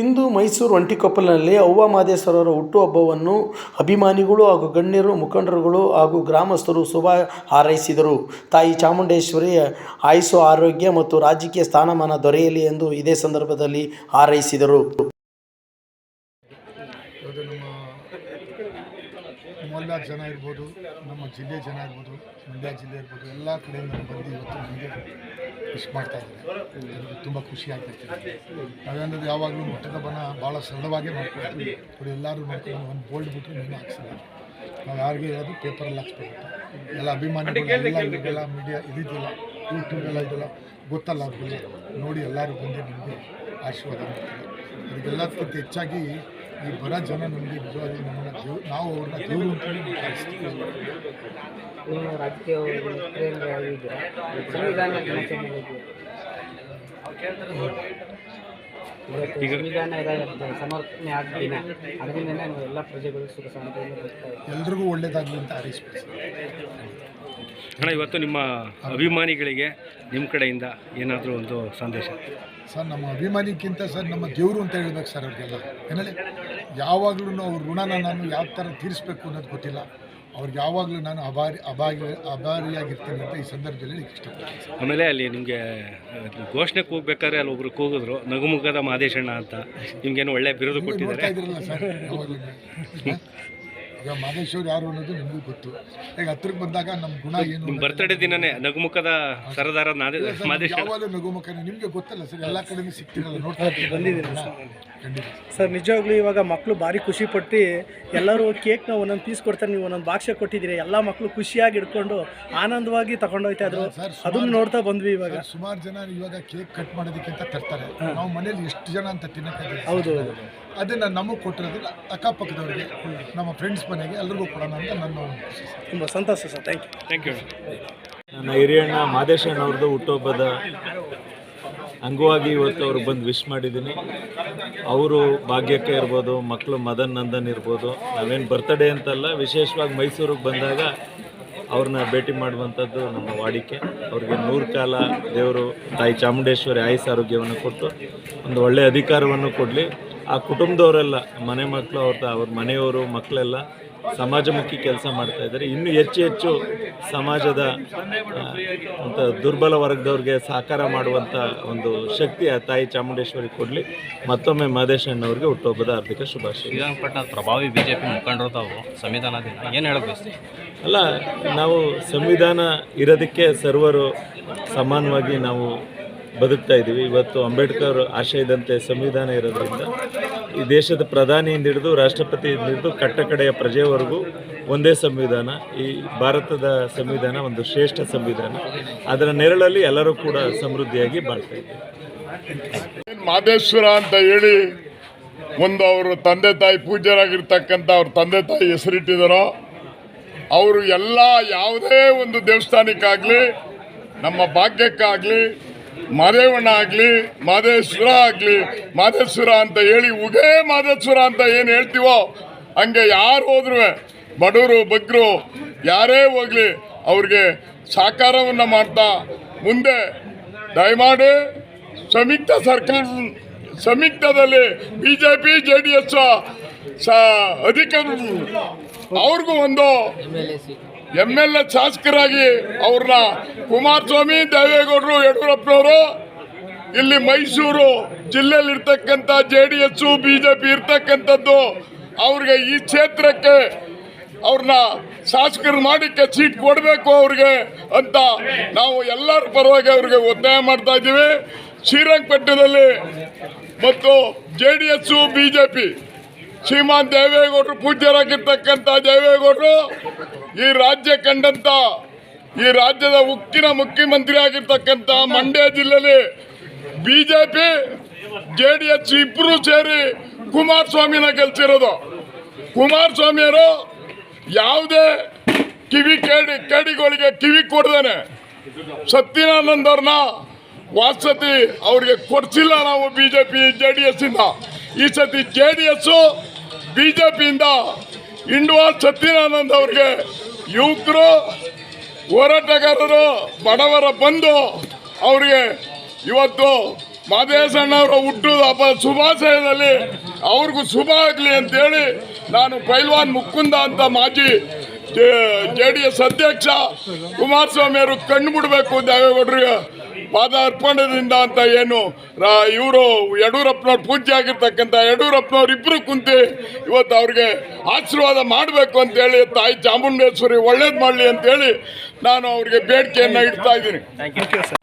ಇಂದು ಮೈಸೂರು ಒಂಟಿಕೊಪ್ಪಲಿನಲ್ಲಿ ಅವ್ವ ಮಾದೇಶ್ವರರ ಹುಟ್ಟುಹಬ್ಬವನ್ನು ಅಭಿಮಾನಿಗಳು ಹಾಗೂ ಗಣ್ಯರು, ಮುಖಂಡರುಗಳು ಹಾಗೂ ಗ್ರಾಮಸ್ಥರು ಶುಭ ಹಾರೈಸಿದರು. ತಾಯಿ ಚಾಮುಂಡೇಶ್ವರಿ ಆಯುಸು ಆರೋಗ್ಯ ಮತ್ತು ರಾಜಕೀಯ ಸ್ಥಾನಮಾನ ದೊರೆಯಲಿ ಎಂದು ಇದೇ ಸಂದರ್ಭದಲ್ಲಿ ಹಾರೈಸಿದರು. ಜನ ಇರ್ಬೋದು, ನಮ್ಮ ಜಿಲ್ಲೆ ಜನ ಇರ್ಬೋದು, ಮಂಡ್ಯ ಜಿಲ್ಲೆ ಇರ್ಬೋದು, ಎಲ್ಲ ಕಡೆಯಿಂದ ಬಂದು ಇವತ್ತು ವಿಶ್ ಮಾಡ್ತಾ ಇದ್ದಾರೆ. ನನಗೆ ತುಂಬ ಖುಷಿ ಆಗ್ತೈತೆ ನಾವೇನಂದ್ರೆ ಯಾವಾಗಲೂ ಮಠದ ಬನ ಭಾಳ ಸರಳವಾಗೇ ಮಾಡ್ಕೊಳ್ತೀವಿ. ನೋಡಿ ಎಲ್ಲರೂ ಮಾಡ್ಕೊಂಡು ಒಂದು ಬೋಲ್ಡ್ ಬಿಟ್ಟರೆ ನೀನು ಹಾಕ್ಸಿಲ್ಲ. ನಾವು ಯಾರಿಗೂ ಹೇಳೋದು ಪೇಪರಲ್ಲಿ ಹಾಕ್ಸ್ಬೇಕು. ಎಲ್ಲ ಅಭಿಮಾನಿಗಳು ಎಲ್ಲ ಇವಾಗೆಲ್ಲ ಮೀಡಿಯಾ ಇದಿದೆಯಲ್ಲ ಯೂಟ್ಯೂಬೆಲ್ಲ ಇದೆಲ್ಲ ಗೊತ್ತಲ್ಲ ಅವ್ರಿಗೆಲ್ಲ. ನೋಡಿ ಎಲ್ಲರೂ ಬಂದು ನಿಮಗೆ ಆಶೀರ್ವಾದ ಮಾಡ್ತಾರೆ. ಅದಕ್ಕೆಲ್ಲದಕ್ಕಿಂತ ಹೆಚ್ಚಾಗಿ ಈ ಬಡ ಜನ ನಮಗೆ ನಿಜವಾಗಿ ನಮ್ಮನ್ನ ದೇವ್ ನಾವು ಅವ್ರನ್ನ ದೇವರು ನೀವು ರಾಜಕೀಯ ಪ್ರೇರಣೆ ಆಗಿದ್ದೀರಾ? ಸಂವಿಧಾನ ದಿನಾಚರಣೆ ಇವತ್ತು ಸಂವಿಧಾನ ಇರೋ ಸಮರ್ಪಣೆ ಆದ ದಿನ ಅದರಿಂದನೇ ನಾವು ಎಲ್ಲ ಪ್ರಜೆಗಳು ಸುಖ ಶಾಂತಿಯಿಂದ ಬರ್ತಾ ಇದ್ದೀವಿ. ಎಲ್ರಿಗೂ ಒಳ್ಳೇದಾಗಲಿ ಅಂತ ಹಾರೈಸ್ಬೇಕು ಅಣ್ಣ ಇವತ್ತು ನಿಮ್ಮ ಅಭಿಮಾನಿಗಳಿಗೆ ನಿಮ್ಮ ಕಡೆಯಿಂದ ಏನಾದರೂ ಒಂದು ಸಂದೇಶ? ಸರ್ ನಮ್ಮ ಅಭಿಮಾನಿಗಿಂತ ಸರ್ ನಮ್ಮ ದೇವರು ಅಂತ ಹೇಳ್ಬೇಕು ಸರ್ ಅವ್ರಿಗೆಲ್ಲ. ಏನೇಳಿ ಯಾವಾಗಲೂ ಅವ್ರ ಋಣನ ನಾನು ಯಾವ ಥರ ತೀರಿಸ್ಬೇಕು ಅನ್ನೋದು ಗೊತ್ತಿಲ್ಲ. ಅವ್ರಿಗೆ ಯಾವಾಗಲೂ ನಾನು ಅಭಾರಿ ಅಭಾರಿ ಅಭಾರಿಯಾಗಿರ್ತೇನೆ ಅಂತ ಈ ಸಂದರ್ಭದಲ್ಲಿ ಇಷ್ಟಪಡ್ತೀನಿ. ಆಮೇಲೆ ಅಲ್ಲಿ ನಿಮಗೆ ಘೋಷಣೆ ಹೋಗ್ಬೇಕಾದ್ರೆ ಅಲ್ಲಿ ಒಬ್ರು ಕೂಗಿದ್ರು ನಗುಮುಖದ ಮಾದೇಶಣ್ಣ ಅಂತ. ನಿಮ್ಗೇನು ಒಳ್ಳೆ ಬಿರುದು ಕೊಟ್ಟಿದ್ದಾರೆ. ಈಗ ಮಾದೇಶ್ವರ್ ಯಾರು ಅನ್ನೋದು ನಿಮಗೂ ಗೊತ್ತು. ಈಗ ಹತ್ರಕ್ಕೆ ಬಂದಾಗ ನಮ್ಮ ಗುಣ ಏನು ನಿಮ್ಮ ಬರ್ತಡೇ ದಿನನೇ ನಗುಮುಖದ ಸರದಾರ ಯಾವಾಗಲೂ ನಗುಮುಖನೇ. ನಿಮಗೆ ಗೊತ್ತಲ್ಲ ಸರ್ ಎಲ್ಲ ಕಡೆನೂ ಸಿಗ್ತಿರಲ್ಲ ನೋಡ್ತಾ ಇರ್ತೀವಿ. ಖಂಡಿತ. ಸರ್ ನಿಜವಾಗ್ಲೂ ಇವಾಗ ಮಕ್ಕಳು ಭಾರಿ ಖುಷಿ ಪಟ್ಟು ಎಲ್ಲರೂ ಕೇಕ್ನ ಒಂದೊಂದು ಪೀಸ್ ಕೊಡ್ತಾರೆ ನೀವು ಒಂದೊಂದು ಬಾಕ್ಸ ಕೊಟ್ಟಿದ್ದೀರಿ. ಎಲ್ಲ ಮಕ್ಕಳು ಖುಷಿಯಾಗಿ ಇಟ್ಕೊಂಡು ಆನಂದವಾಗಿ ತಗೊಂಡೋಗ್ತಾ ಇದ್ರು. ಸರ್, ಅದನ್ನು ನೋಡ್ತಾ ಬಂದ್ವಿ ಇವಾಗ. ಸುಮಾರು ಜನ ಇವಾಗ ಕೇಕ್ ಕಟ್ ಮಾಡೋದಕ್ಕಿಂತ ತರ್ತಾರೆ. ನಾವು ಮನೇಲಿ ಎಷ್ಟು ಜನ ಅಂತ ತಿನ್ನಕ್ಕೆ ಹೌದು. ಅದನ್ನ ನಮಗೆ ಕೊಟ್ಟಿರೋದಿಲ್ಲ ಅಕ್ಕಪಕ್ಕದವರಿಗೆ ನಮ್ಮ ಫ್ರೆಂಡ್ಸ್ ಮನೆಗೆ ಎಲ್ರಿಗೂ ಕೊಡೋಣ ಅಂತ ನನ್ನ ತುಂಬ ಸಂತೋಷ sir thank you thank you ನನ್ನ ಹಿರಿಯಣ್ಣ ಮಾದೇಶಣ್ಣ ಅವ್ರದ್ದು ಹುಟ್ಟುಹಬ್ಬದ ಅಂಗವಾಗಿ ಇವತ್ತು ಅವ್ರಿಗೆ ಬಂದು ವಿಶ್ ಮಾಡಿದ್ದೀನಿ. ಅವರು ಭಾಗ್ಯಕ್ಕೆ ಇರ್ಬೋದು ಮಕ್ಕಳು ಮದನ್ ನಂದನ್ ಇರ್ಬೋದು ನಾವೇನು ಬರ್ತಡೇ ಅಂತಲ್ಲ ವಿಶೇಷವಾಗಿ ಮೈಸೂರಿಗೆ ಬಂದಾಗ ಅವ್ರನ್ನ ಭೇಟಿ ಮಾಡುವಂಥದ್ದು ನಮ್ಮ ವಾಡಿಕೆ. ಅವ್ರಿಗೆ ನೂರು ಕಾಲ ದೇವರು ತಾಯಿ ಚಾಮುಂಡೇಶ್ವರಿ ಆಯುಸ್ ಆರೋಗ್ಯವನ್ನು ಕೊಟ್ಟು ಒಂದು ಒಳ್ಳೆಯ ಅಧಿಕಾರವನ್ನು ಕೊಡಲಿ. ಆ ಕುಟುಂಬದವರೆಲ್ಲ ಮನೆ ಮಕ್ಕಳು ಅವ್ರ ಅವ್ರ ಮನೆಯವರು ಮಕ್ಕಳೆಲ್ಲ ಸಮಾಜಮುಖಿ ಕೆಲಸ ಮಾಡ್ತಾ ಇದ್ದಾರೆ. ಇನ್ನು ಹೆಚ್ಚು ಹೆಚ್ಚು ಸಮಾಜದ ಅಂತ ದುರ್ಬಲ ವರ್ಗದವ್ರಿಗೆ ಸಹಕಾರ ಮಾಡುವಂಥ ಒಂದು ಶಕ್ತಿ ಆ ತಾಯಿ ಚಾಮುಂಡೇಶ್ವರಿ ಕೊಡಲಿ. ಮತ್ತೊಮ್ಮೆ ಮಾದೇಶಣ್ಣವ್ರಿಗೆ ಹುಟ್ಟುಹಬ್ಬದ ಹಾರ್ದಿಕ ಶುಭಾಶಯ. ಶ್ರೀರಂಗಪಟ್ಟಣದ ಪ್ರಭಾವಿ ಬಿ ಜೆ ಪಿ ಮುಖಂಡರು ತಾವು ಸಂವಿಧಾನ ಏನು ಹೇಳಬೇಕು ಅಲ್ಲ ನಾವು ಸಂವಿಧಾನ ಇರೋದಕ್ಕೆ ಸರ್ವರು ಸಮಾನವಾಗಿ ನಾವು ಬದುಕ್ತಾ ಇದ್ದೀವಿ. ಇವತ್ತು ಅಂಬೇಡ್ಕರ್ ಆಶಯದಂತೆ ಸಂವಿಧಾನ ಇರೋದ್ರಿಂದ ಈ ದೇಶದ ಪ್ರಧಾನಿಯಿಂದ ಹಿಡಿದು ರಾಷ್ಟ್ರಪತಿಯಿಂದ ಹಿಡಿದು ಕಟ್ಟಕಡೆಯ ಪ್ರಜೆವರೆಗೂ ಒಂದೇ ಸಂವಿಧಾನ, ಈ ಭಾರತದ ಸಂವಿಧಾನ ಒಂದು ಶ್ರೇಷ್ಠ ಸಂವಿಧಾನ. ಅದರ ನೆರಳಲ್ಲಿ ಎಲ್ಲರೂ ಕೂಡ ಸಮೃದ್ಧಿಯಾಗಿ ಬಾಳ್ತಾ ಇದ್ದೀವಿ. ಮಾದೇಶ್ವರ ಅಂತ ಹೇಳಿ ಒಂದು ಅವರ ತಂದೆ ತಾಯಿ ಪೂಜ್ಯರಾಗಿರ್ತಕ್ಕಂಥ ಅವ್ರ ತಂದೆ ತಾಯಿ ಹೆಸರಿಟ್ಟಿದಾರೋ, ಅವರು ಎಲ್ಲ ಯಾವುದೇ ಒಂದು ದೇವಸ್ಥಾನಕ್ಕಾಗಲಿ, ನಮ್ಮ ಭಾಗ್ಯಕ್ಕಾಗಲಿ ಮಾದೇವಣ್ಣ ಆಗಲಿ, ಮಾದೇಶ್ವರ ಆಗಲಿ, ಮಾದೇಶ್ವರ ಅಂತ ಹೇಳಿ ಉಗೇ ಮಾದೇಶ್ವರ ಅಂತ ಏನು ಹೇಳ್ತೀವೋ, ಹಂಗೆ ಯಾರು ಹೋದ್ರು ಬಡವರು, ಬಗ್ರು, ಯಾರೇ ಹೋಗ್ಲಿ, ಅವ್ರಿಗೆ ಸಾಕಾರವನ್ನು ಮಾಡ್ತಾ ಮುಂದೆ ದಯಮಾಡಿ ಸಂಯುಕ್ತ ಸರ್ಕಾರ, ಸಂಯುಕ್ತದಲ್ಲಿ B J P J D S ಅಧಿಕಾರ ಅವ್ರಿಗೂ ಒಂದು ಎಂ ಎಲ್ ಎ ಶಾಸಕರಾಗಿ ಅವ್ರನ್ನ ಕುಮಾರಸ್ವಾಮಿ, ದೇವೇಗೌಡರು, ಯಡಿಯೂರಪ್ಪನವರು, ಇಲ್ಲಿ ಮೈಸೂರು ಜಿಲ್ಲೆಯಲ್ಲಿ ಇರ್ತಕ್ಕಂಥ ಜೆ ಡಿ ಎಸ್, ಬಿ ಇರ್ತಕ್ಕಂಥದ್ದು, ಅವ್ರಿಗೆ ಈ ಕ್ಷೇತ್ರಕ್ಕೆ ಅವ್ರನ್ನ ಶಾಸಕರು ಮಾಡಿಕ್ಕೆ ಸೀಟ್ ಕೊಡಬೇಕು ಅವ್ರಿಗೆ ಅಂತ ನಾವು ಎಲ್ಲರ ಪರವಾಗಿ ಅವ್ರಿಗೆ ಒತ್ತಾಯ ಮಾಡ್ತಾ ಇದ್ದೀವಿ. ಶ್ರೀರಂಗಪಟ್ಟಣದಲ್ಲಿ ಮತ್ತು J D S, B Shriman ದೇವೇಗೌಡರು ಪೂಜ್ಯರಾಗಿರ್ತಕ್ಕಂಥ ದೇವೇಗೌಡರು ಈ ರಾಜ್ಯ ಕಂಡಂತ, ಈ ರಾಜ್ಯದ ಉಕ್ಕಿನ ಮುಖ್ಯಮಂತ್ರಿ ಆಗಿರ್ತಕ್ಕಂಥ ಮಂಡ್ಯ ಜಿಲ್ಲೆಯಲ್ಲಿ ಬಿಜೆಪಿ ಜೆ ಡಿ ಎಸ್ ಇಬ್ಬರು ಸೇರಿ ಕುಮಾರಸ್ವಾಮಿನ ಗೆಲ್ಸಿರೋದು. ಕುಮಾರಸ್ವಾಮಿಯವರು ಯಾವುದೇ ಕಿವಿ ಕೇಡಿ ಕೇಡಿಗಳಿಗೆ ಕಿವಿ ಕೊಡ್ದೇನೆ. ಸತ್ಯನಾನಂದ್ ಅವ್ರನ್ನ ವಾಸತಿ ಅವ್ರಿಗೆ ಕೊಡ್ಸಿಲ್ಲ ನಾವು B J P J D ಈ ಸತಿ J D S B J ಪಿಯಿಂದ ಇಂಡುವ ಸತ್ಯನಾನಂದ್ ಅವ್ರಿಗೆ ಯುವಕರು, ಹೋರಾಟಗಾರರು, ಬಡವರ ಬಂದು ಅವರಿಗೆ ಇವತ್ತು ಮಾದೇಶಣ್ಣವರ ಹುಟ್ಟು ಹಬ್ಬ ಶುಭಾಶಯದಲ್ಲಿ ಅವ್ರಿಗೂ ಶುಭ ಆಗಲಿ ಅಂತೇಳಿ ನಾನು ಪೈಲ್ವಾನ್ ಮುಕ್ಕುಂದ ಅಂತ ಮಾಜಿ ಜೆ ಡಿ ಎಸ್ ಅಧ್ಯಕ್ಷ ಕುಮಾರಸ್ವಾಮಿ ಅವರು ಕಣ್ಣು ಬಿಡಬೇಕು ದೇವೇಗೌಡರಿಗೆ ಪಾದ ಅರ್ಪಣದಿಂದ ಅಂತ ಏನು ಇವರು ಯಡಿಯೂರಪ್ಪನವ್ರು ಪೂಜೆ ಆಗಿರ್ತಕ್ಕಂಥ ಯಡಿಯೂರಪ್ಪನವ್ರು ಇಬ್ಬರು ಕುಂತು ಇವತ್ತು ಅವ್ರಿಗೆ ಆಶೀರ್ವಾದ ಮಾಡಬೇಕು ಅಂತೇಳಿ ತಾಯಿ ಚಾಮುಂಡೇಶ್ವರಿ ಒಳ್ಳೇದು ಮಾಡಲಿ ಅಂತೇಳಿ ನಾನು ಅವ್ರಿಗೆ ಬೇಡಿಕೆಯನ್ನು ಇಡ್ತಾ ಇದ್ದೀನಿ. Thank you sir